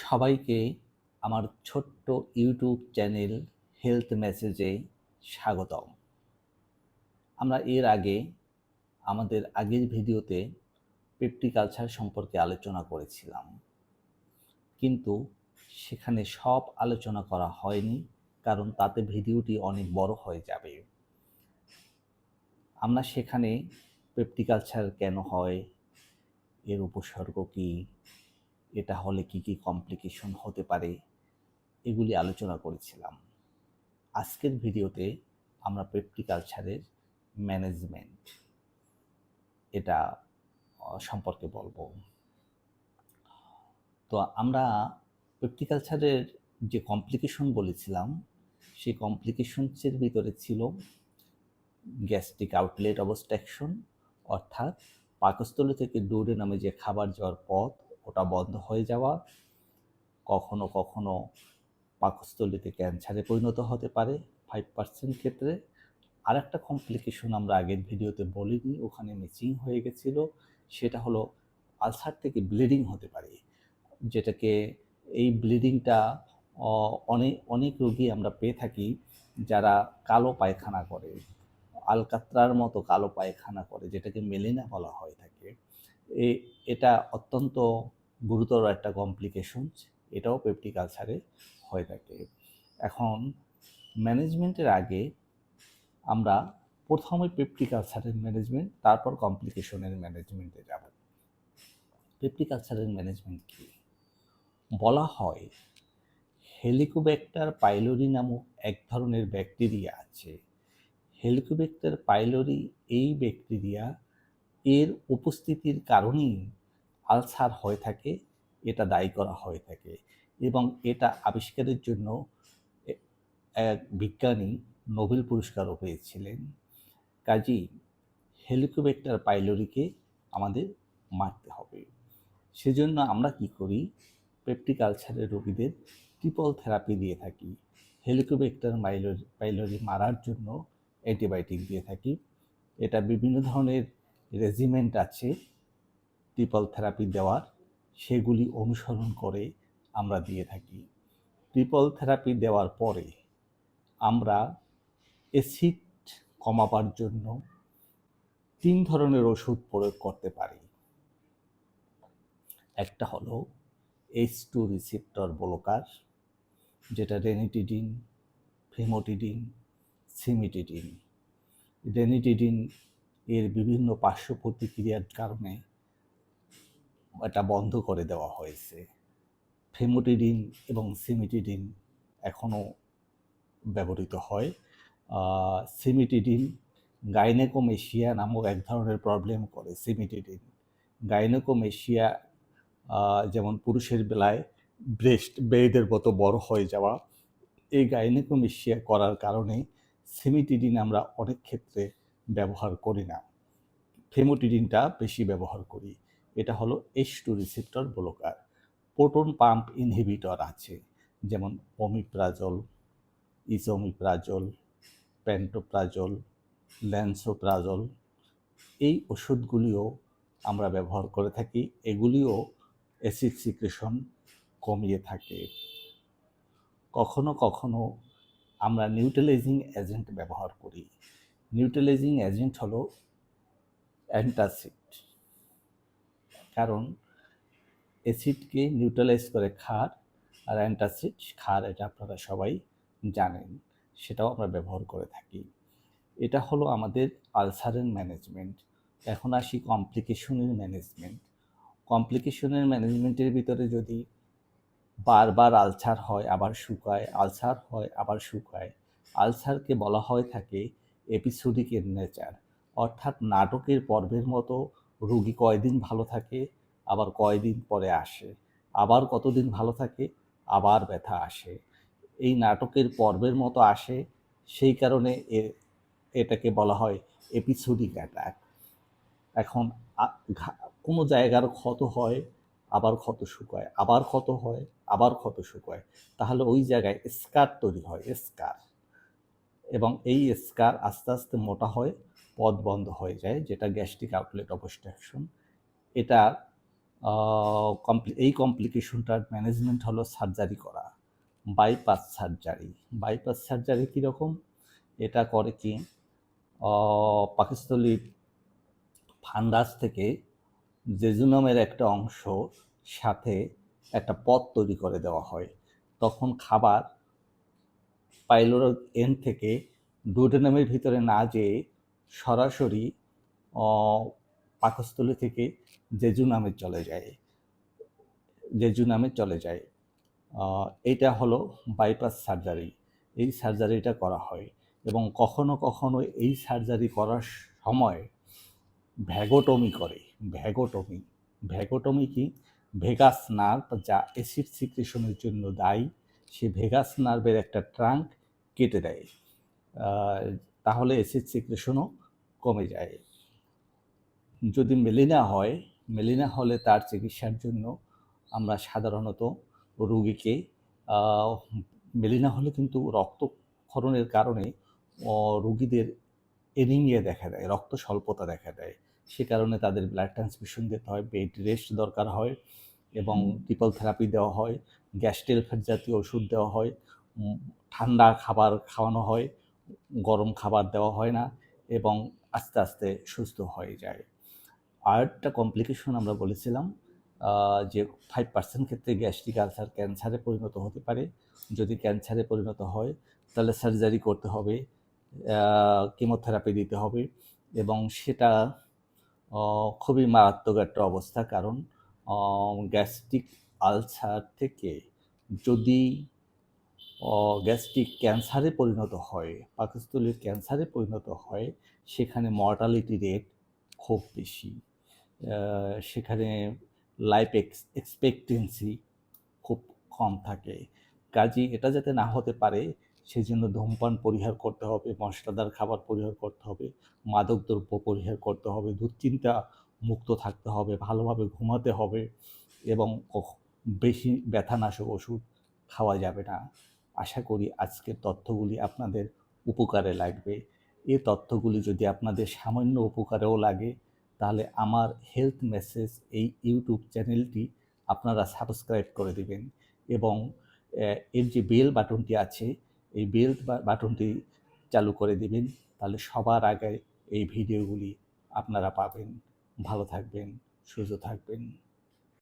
সবাইকে আমার ছোট্ট ইউটিউব চ্যানেল হেলথ মেসেজে স্বাগতম। আমরা এর আগে আমাদের আগের ভিডিওতে পেপটিকালচার সম্পর্কে আলোচনা করেছিলাম। কিন্তু সেখানে সব আলোচনা করা হয়নি, কারণ তাতে ভিডিওটি অনেক বড় হয়ে যাবে। আমরা সেখানে পেপটিকালচার কেন হয়, এর উপসর্গ কী এটা হলে কি কি কমপ্লিকেশন হতে পারে, এগুলি আলোচনা করেছিলাম। আজকের ভিডিওতে আমরা পেপটিকালচারের ম্যানেজমেন্ট এটা সম্পর্কে বলব। তো আমরা পেপটিকালচারের যে কমপ্লিকেশন বলেছিলাম, সেই কমপ্লিকেশনসের ভিতরে ছিল গ্যাস্ট্রিক আউটলেট অবস্ট্রাকশন অর্থাৎ পাকস্থলী থেকে দৌড়ে নামে যে খাবার যাওয়ার পথ ওটা বন্ধ হয়ে যাওয়া, কখনো কখনো পাকস্থলীতে ক্যান্সারে পরিণত হতে পারে ফাইভ পার্সেন্ট ক্ষেত্রে। আর একটা কমপ্লিকেশন আমরা আগের ভিডিওতে বলিনি, ওখানে মিচিং হয়ে গেছিল, সেটা হলো আলসার থেকে ব্লিডিং হতে পারে, যেটাকে এই ব্লিডিংটা অনেক অনেক রোগী আমরা পেয়ে থাকি যারা কালো পায়খানা করে, আলকাত্রার মতো কালো পায়খানা করে, যেটাকে মেলিনা বলা হয়ে থাকে। এটা অত্যন্ত গুরুতর একটা কমপ্লিকেশন এটাও পেপটিক আলসারে হয়ে থাকে। এখন ম্যানেজমেন্টের আগে আমরা প্রথমে পেপটিক আলসারের ম্যানেজমেন্ট তারপর কমপ্লিকেশনের ম্যানেজমেন্টে যাব। পেপটিক আলসারের ম্যানেজমেন্ট কি? বলা হয় হেলিকোব্যাক্টার পাইলোরি নামক এক ধরনের ব্যাকটেরিয়া আছে। হেলিকোব্যাক্টার পাইলোরি এই ব্যাকটেরিয়া এর উপস্থিতির কারণেই আলসার হয়ে থাকে, এটা দায়ী করা হয়ে থাকে এবং এটা আবিষ্কারের জন্য এক বিজ্ঞানী নোবেল পুরস্কারও পেয়েছিলেন। কাজী হেলিকোব্যাক্টার পাইলোরিকে আমাদের মারতে হবে। সেজন্য আমরা কি করি, পেপটিক আলসারের রোগীদের ট্রিপল থেরাপি দিয়ে থাকি। হেলিকোব্যাক্টার মাইলোরি পাইলোরি মারার জন্য অ্যান্টিবায়োটিক দিয়ে থাকি। এটা বিভিন্ন ধরনের রেজিমেন্ট আছে ট্রিপল থেরাপি দেওয়ার, সেগুলি অনুসরণ করে আমরা দিয়ে থাকি। ট্রিপল থেরাপি দেওয়ার পরে আমরা অ্যাসিড কমাবার জন্য তিন ধরনের ওষুধ প্রয়োগ করতে পারি। একটা হলো এইচ টু রিসিপ্টর ব্লকার যেটা রেনিটিডিন ফেমোটিডিন সিমিটিডিন রেনিটিডিন এর বিভিন্ন পার্শ্ব প্রতিক্রিয়ার কারণে এটা বন্ধ করে দেওয়া হয়েছে। ফেমোটিডিন এবং সিমিটিডিন এখনও ব্যবহৃত হয়। সিমিটিডিন গাইনেকোমেশিয়া নামক এক ধরনের প্রবলেম করে, সিমিটিডিন। গাইনেকোমেশিয়া যেমন পুরুষের বেলায় ব্রেস্ট, বেদের মতো বড় হয়ে যাওয়া, এই গাইনেকোমেশিয়া করার কারণে সিমিটিডিন আমরা অনেক ক্ষেত্রে ব্যবহার করি না। ফেমোটিডিনটা বেশি ব্যবহার করি। এটা হলো H two receptor blocker proton pump inhibitor আছে। যেমন অমিপ্রাজল ইজোমিপ্রাজল প্যান্টোপ্রাজল ল্যান্সোপ্রাজল এই ওষুধগুলিও আমরা ব্যবহার করে থাকি। এগুলিও অ্যাসিড সিক্রেশন কমিয়ে থাকে। কখনো কখনো আমরা নিউট্রালাইজিং এজেন্ট ব্যবহার করি। নিউট্রালাইজিং এজেন্ট হলো অ্যান্টাসিড কারণ অ্যাসিডকে নিউট্রালাইজ করে ক্ষার আর অ্যান্টাসিড ক্ষার এটা আপনারা সবাই জানেন, সেটাও আমরা ব্যবহার করে থাকি। এটা হলো আমাদের আলসারের ম্যানেজমেন্ট এখন আসি কমপ্লিকেশনের ম্যানেজমেন্ট কমপ্লিকেশনের ম্যানেজমেন্টের ভিতরে যদি বারবার আলসার হয়, আবার শুকায় আলসার হয়, আবার শুকায় আলসারকে বলা হয় থাকে এপিসোডিক এর নেচার অর্থাৎ নাটকের পর্বের মতো রুগী কয়দিন ভালো থাকে, আবার কয়দিন পরে আসে, আবার কতদিন ভালো থাকে, আবার ব্যথা আসে। এই নাটকের পর্বের মতো আসে, সেই কারণে এটাকে বলা হয় এপিসোডিক অ্যাটাক এখন কোনো জায়গার ক্ষত হয়, আবার ক্ষত শুকায়, আবার ক্ষত হয়, আবার ক্ষত শুকায়। তাহলে ওই জায়গায় স্কার তৈরি হয়, স্কার। এবং এই স্কার আস্তে আস্তে মোটা হয় পথ বন্ধ হয়ে যায় যেটা গ্যাস্ট্রিক আউটলেট অবস্ট্রাকশন। এটা এই কমপ্লিকেশনটার ম্যানেজমেন্ট হলো সার্জারি করা বাইপাস সার্জারি। বাইপাস সার্জারি কীরকম? এটা করে কি আহ, পাকস্থলী ফান্ডাস থেকে জেজুনামের একটা অংশ সাথে একটা পথ তৈরি করে দেওয়া হয়। তখন খাবার পাইলোর এন্ড থেকে ডুডেনামের ভিতরে না যেয়ে সরাসরি পাকস্থলী থেকে জেজু নামে চলে যায়। জেজু নামে চলে যায়। এটা হলো বাইপাস সার্জারি এই সার্জারিটা করা হয় এবং কখনো কখনো এই সার্জারি করার সময় ভ্যাগোটমি করে। ভ্যাগোটমি। ভ্যাগোটমি কি? ভেগাস নার্ভ যা অ্যাসিড সিক্রেশনের জন্য দায়ী। সে ভেগাস নার্ভের একটা ট্রাঙ্ক কেটে দেয়। তাহলে অ্যাসিড সিক্রেশনও কমে যায়। যদি মেলিনা হয়, মেলিনা হলে তার চিকিৎসার জন্য আমরা সাধারণত রোগীকে মেলিনা হলে কিন্তু রক্তক্ষরণের কারণে রোগীদের এনিমিয়া দেখা দেয় রক্ত স্বল্পতা দেখা দেয়। সে কারণে তাদের ব্লাড ট্রান্সফিউশন দিতে হয় বেড রেস্ট দরকার হয় এবং ট্রিপল থেরাপি দেওয়া হয় গ্যাস্টেলফেট জাতীয় ওষুধ দেওয়া হয় ঠান্ডা খাবার খাওয়ানো হয়, গরম খাবার দেওয়া হয় না এবং আস্তে আস্তে সুস্থ হয়ে যায়। আর একটা কমপ্লিকেশন আমরা বলেছিলাম যে ফাইভ পার্সেন্ট ক্ষেত্রে গ্যাস্ট্রিক আলসার ক্যান্সারে পরিণত হতে পারে। যদি ক্যান্সারে পরিণত হয়, তাহলে সার্জারি করতে হবে কেমোথেরাপি দিতে হবে এবং সেটা খুবই মারাত্মক একটা অবস্থা। কারণ গ্যাস্ট্রিক আলসার থেকে যদি গ্যাস্ট্রিক ক্যান্সারে পরিণত হয়, পাকস্থলীর ক্যান্সারে পরিণত হয়, সেখানে মর্টালিটি রেট খুব বেশি। সেখানে লাইফ এক্সপেক্টেন্সি খুব কম থাকে। কাজী এটা যাতে না হতে পারে সেই জন্য ধূমপান পরিহার করতে হবে, মশলাদার খাবার পরিহার করতে হবে, মাদক দ্রব্য পরিহার করতে হবে, দুশ্চিন্তা মুক্ত থাকতে হবে, ভালোভাবে ঘুমাতে হবে এবং বেশি ব্যথানাশক ওষুধ খাওয়া যাবে না। আশা করি আজকের তথ্যগুলি আপনাদের উপকারে লাগবে। এই তথ্যগুলি যদি আপনাদের সামান্য উপকারেও লাগে, তাহলে আমার হেলথ মেসেজ এই ইউটিউব চ্যানেলটি আপনারা সাবস্ক্রাইব করে দিবেন এবং এর যে বেল বাটনটি আছে, এই বেল বাটনটি চালু করে দিবেন, তাহলে সবার আগে এই ভিডিওগুলি আপনারা পাবেন। ভালো থাকবেন, সুস্থ থাকবেন।